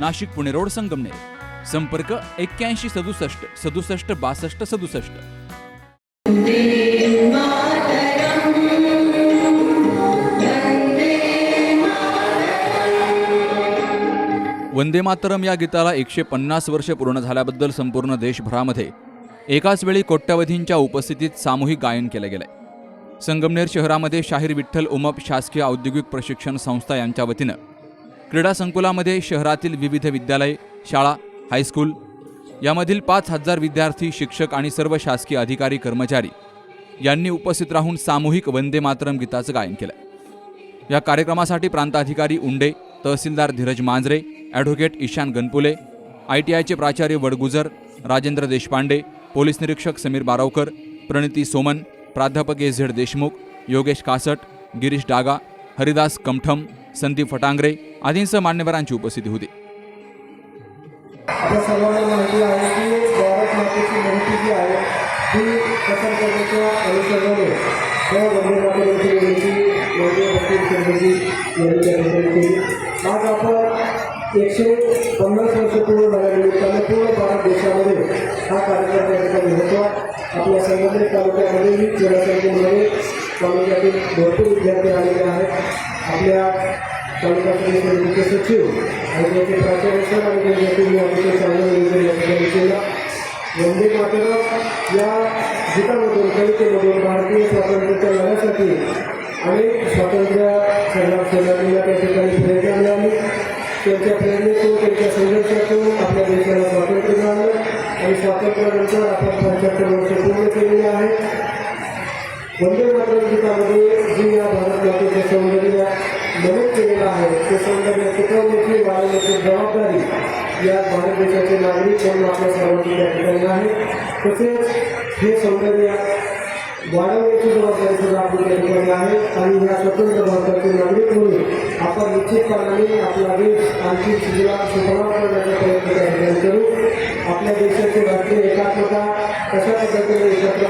Nashik Pune road Sangamner. संपर्क एक्क्याऐंशी सदुसष्ट सदुसष्ट बासष्ट सदुसष्ट. वंदे मातरम या गीताला एकशे पन्नास वर्ष पूर्ण झाल्याबद्दल संपूर्ण देशभरामध्ये एकाच वेळी कोट्यवधींच्या उपस्थितीत सामूहिक गायन केलं गेलंय. संगमनेर शहरामध्ये शाहीर विठ्ठल उमप शासकीय औद्योगिक प्रशिक्षण संस्था यांच्या वतीनं क्रीडा संकुलामध्ये शहरातील विविध विद्यालय शाळा हायस्कूल यामधील पाच हजार विद्यार्थी शिक्षक आणि सर्व शासकीय अधिकारी कर्मचारी यांनी उपस्थित राहून सामूहिक वंदे मातरम गीताचं गायन केलं. या कार्यक्रमासाठी प्रांताधिकारी उंडे तहसीलदार Dhiraj Manjare advocate Ishan Ganpule I T आयचे प्राचार्य वडगुजर राजेंद्र देशपांडे पोलीस निरीक्षक समीर बारावकर प्रणिती सोमन प्राध्यापक एस झेड देशमुख योगेश कासट गिरीश डागा हरिदास कमठम संदीप फटांगरे आदींसह मान्यवरांची उपस्थिती होती आपल्या सर्वांना माहिती आहे की भारत मातेची माहिती जी आहे ती प्रसार करण्याच्या अनुषंगाने त्या वंदे मातरमची वंदे त्या ठिकाणी केली आज आपण एकशे पन्नास वर्ष पूर्ण झाल्यानिमित्तानं पूर्ण भारत देशामध्ये हा कार्यक्रम त्या ठिकाणी होतो आपल्या संगमनेर तालुक्यामध्येही क्रीडा संकुलमध्ये तालुक्यातील भरपूर विद्यार्थी आलेले आहेत आपल्या तालुका समितीचे सचिव आणि त्याचे प्राचार्य सर आणि त्यांच्यातील अतिशय चांगलं नियोजन या ठिकाणी केलं वंदे मातरम या गीतामधून कवितेमधून भारतीय स्वातंत्र्याच्या लढ्यासाठी अनेक स्वातंत्र्य संग्राम सेनानीला त्या ठिकाणी प्रेरणा मिळाली त्यांच्या प्रेरणेतून त्यांच्या संघर्षातून आपल्या देशाला स्वातंत्र्य मिळालं आणि स्वातंत्र्यानंतर आपण पंच्याहत्तर वर्ष पूर्ण केलेली आहेत वंदे मातरम गीतामध्ये जी या भारत मातेचे सौंदर्य नमूद केलेलं आहे. ते सौंदर्य टिकवण्याची वाढवण्याची जबाबदारी या भारत देशाचे नागरिक म्हणून आपल्या सर्वांची त्या ठिकाणी आहे. तसेच हे सौंदर्य वाढवण्याची जबाबदारी सुद्धा आपली त्या ठिकाणी आहे. आणि या स्वतंत्र भारताचे नागरिक म्हणून आपण निश्चितपणाने आपला देश आणखी सुजला सुफलाम करण्याचा प्रयत्न त्या ठिकाणी करू. आपल्या देशाची राष्ट्रीय एकात्मता कशा पद्धतीने एकत्र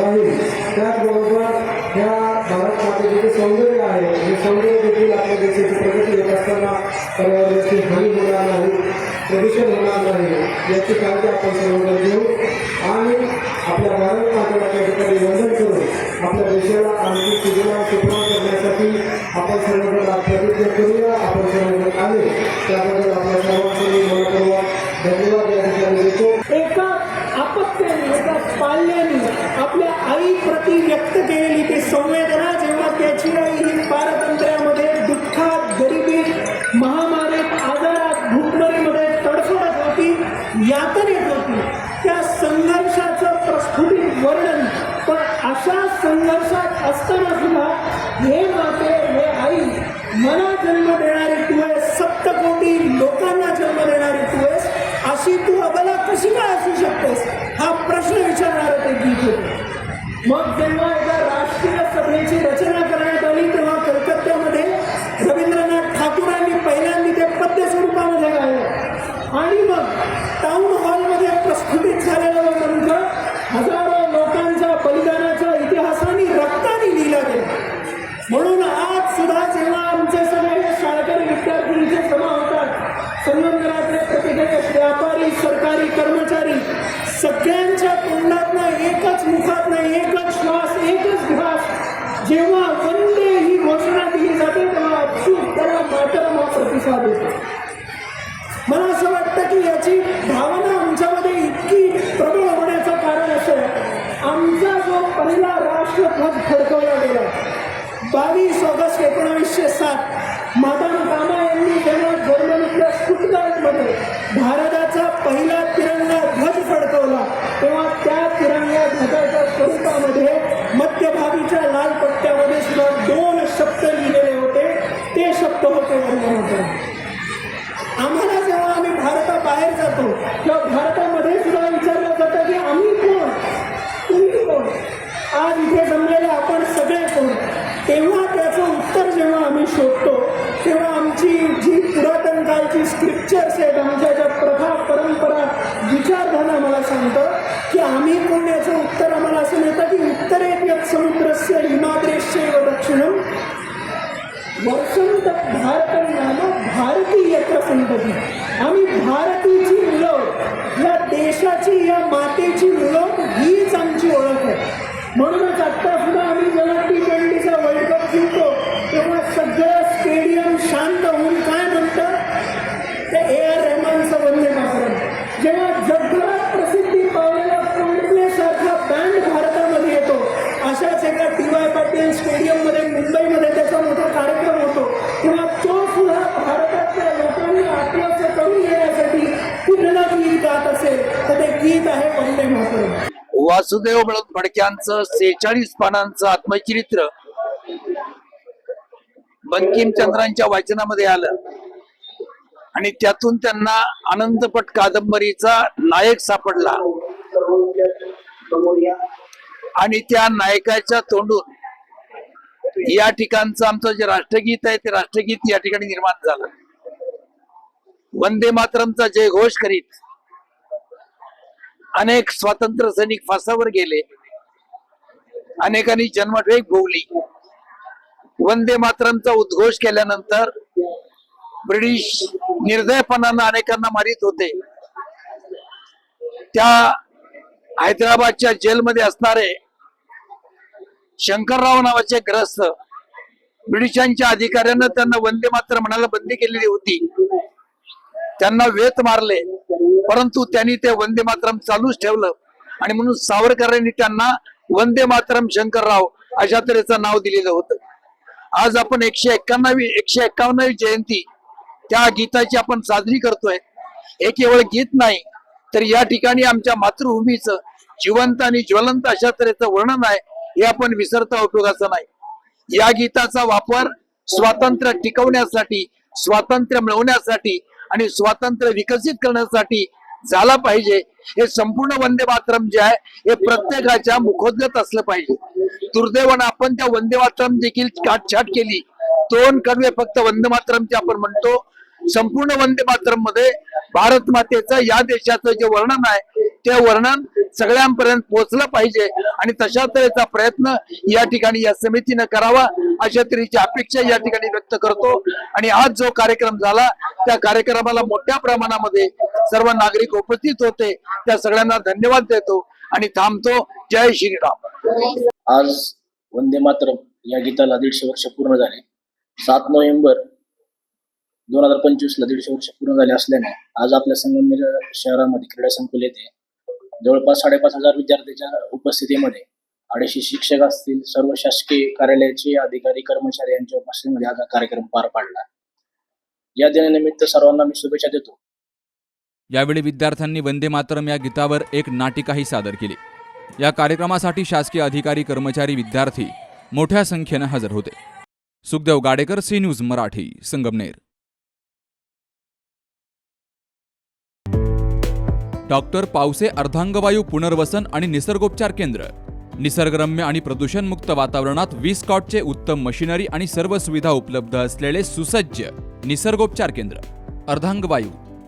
राहील त्याचबरोबर ह्या भारत जे सौंदर्य आहे हे सौंदर्य देखील आपल्या देशाची प्रगती होत असताना पर्यावरणाची हानी होणार नाही प्रदूषण होणार नाही याची काळजी आपण सर्वांना घेऊ आणि आपल्या भारत मातेला ठिकाणी वंदन करून आपल्या देशाला आणखी सुजला सुफलाम करण्यासाठी आपण सर्वजण आज प्रतिज्ञा करूया आपण सर्वजण आले. त्याबद्दल आपल्या सर्वांचं मला मनपूर्वक धन्यवाद या ठिकाणी देतो. एका आपत्त्याने एका पाल्याने आपल्या आई प्रति व्यक्त केलेली ती संवेदना जेव्हा त्याची आई ही पारतंत्र्यामध्ये दुःखात गरिबीत महामारीत आजारात भूकमरीमध्ये तडफडत होती यातनेत होती. त्या संघर्षाचं प्रस्फुटित वर्णन. पण अशा संघर्षात असताना सुद्धा हे माते हे आई मला जन्म देणारी तू आहेस सप्तकोटी लोकांना जन्म देणारी तू आहेस अशी तू अबला कशी काय असू शकतेस? हा प्रश्न विचारणार ते गीत होतं. Magdalene बावीस ऑगस्ट एकोणावीसशे सात मादाम कामा यांनी त्यांना जर्मनीतल्या स्टुटगार्टमध्ये भारताचा पहिला तिरंगा ध्वज फडकवला तेव्हा त्या तिरंगा ध्वजाच्या स्वरूपामध्ये मध्यभागीच्या लाल पट्ट्यामध्ये सुद्धा दोन शब्द लिहिलेले होते ते शब्द होते वंदे मातरम. आम्हाला जेव्हा आम्ही भारताबाहेर जातो तेव्हा भारता सांगतो की आम्ही कोण याचं उत्तर आम्हाला असं मिळतं की उत्तर एक समुद्रस्य हिमाद्रेश्यैव दक्षिणम. वसंत भारत नाम भारती यत्र संतती आम्ही भारतीची मुलं या देशाची या मातेची मुलं हीच आमची ओळख आहे. म्हणूनच आत्ता सुद्धा आम्ही जेव्हा गीत आहे वंदे मातरम. वासुदेव मिळून फडक्यांचं सेहेचाळीस पानांचं आत्मचरित्र बंकिमचंद्रांच्या वाचनामध्ये आलं. आणि त्यातून त्यांना आनंदपट कादंबरीचा नायक सापडला. आणि त्या नायकाच्या तोंडून या ठिकाणचं आमचं जे राष्ट्रगीत आहे ते राष्ट्रगीत या ठिकाणी निर्माण झालं. वंदे मातरमचा जयघोष करीत अनेक स्वातंत्र्य सैनिक फासावर गेले. अनेकांनी जन्मठेक भोगली. वंदे मातरमचा उद्घोष केल्यानंतर ब्रिटिश निर्दयपणानं अनेकांना मारित होते. त्या हैदराबादच्या जेलमध्ये असणारे शंकरराव नावाचे ग्रस्त ब्रिटिशांच्या अधिकाऱ्यांना त्यांना वंदे मात्र म्हणायला बंदी केलेली होती. त्यांना वेत मारले. परंतु त्यांनी ते वंदे मातरम चालूच ठेवलं. आणि म्हणून सावरकरांनी त्यांना वंदे मातरम शंकरराव अशा तऱ्हेचं नाव दिलेलं होतं. आज आपण एकशे एक्क्याण्णवी एकशे एक्कावन्नवी जयंती त्या गीताची आपण साजरी करतोय. हे केवळ गीत नाही तर या ठिकाणी आमच्या मातृभूमीचं जिवंत आणि ज्वलंत अशा तऱ्हेचं वर्णन आहे हे आपण विसरता उपयोगाचं नाही. या गीताचा वापर स्वातंत्र्य टिकवण्यासाठी स्वातंत्र्य मिळवण्यासाठी आणि स्वातंत्र्य विकसित करण्यासाठी झाला पाहिजे. हे संपूर्ण वंदे मातरम जे आहे हे प्रत्येकाच्या मुखोद्गत असलं पाहिजे. दुर्दैवानं आपण त्या वंदे मातरम देखील काटछाट केली. दोन कडवे फक्त वंदे मातरमचे आपण म्हणतो. संपूर्ण वंदे मातरममध्ये भारत मातेचं या देशाचं जे वर्णन आहे ते वर्णन सगळ्यांपर्यंत पोहोचलं पाहिजे. आणि तशा तऱ्हेचा प्रयत्न या ठिकाणी या समितीनं करावा अशा तऱ्हेची अपेक्षा या ठिकाणी व्यक्त करतो. आणि आज जो कार्यक्रम झाला त्या कार्यक्रमाला मोठ्या प्रमाणामध्ये सर्व नागरिक उपस्थित होते. त्या सगळ्यांना धन्यवाद देतो आणि थांबतो. जय श्रीराम. आज वंदे मातरम या गीताला दीडशे वर्ष पूर्ण झाले. सात नोव्हेंबर दोन हजार पंचवीस ला दीडशे वर्ष पूर्ण झाले असल्याने आज आपल्या संगमनेर शहरामध्ये क्रीडा संकुल येथे जवळपास साडेपाच हजार विद्यार्थ्यांच्या उपस्थितीमध्ये अडीचशे शिक्षक असतील सर्व शासकीय कार्यालयाचे अधिकारी कर्मचारी यांच्या उपस्थितीमध्ये आज हा कार्यक्रम पार पाडला. या दिनानिमित्त सर्वांना मी शुभेच्छा देतो. यावेळी विद्यार्थ्यांनी वंदे मातरम या गीतावर एक नाटिकाही सादर केली. या कार्यक्रमासाठी शासकीय अधिकारी कर्मचारी विद्यार्थी मोठ्या संख्येनं हजर होते. Sukhdev Gadekar C news Marathi Sangamner. Doctor Pawase अर्धांगवायू पुनर्वसन आणि निसर्गोपचार केंद्र. निसर्गरम्य आणि प्रदूषणमुक्त वातावरणात वीस कॉटचे उत्तम मशिनरी आणि सर्व सुविधा उपलब्ध असलेले सुसज्ज निसर्गोपचार केंद्र. अर्धांगवायू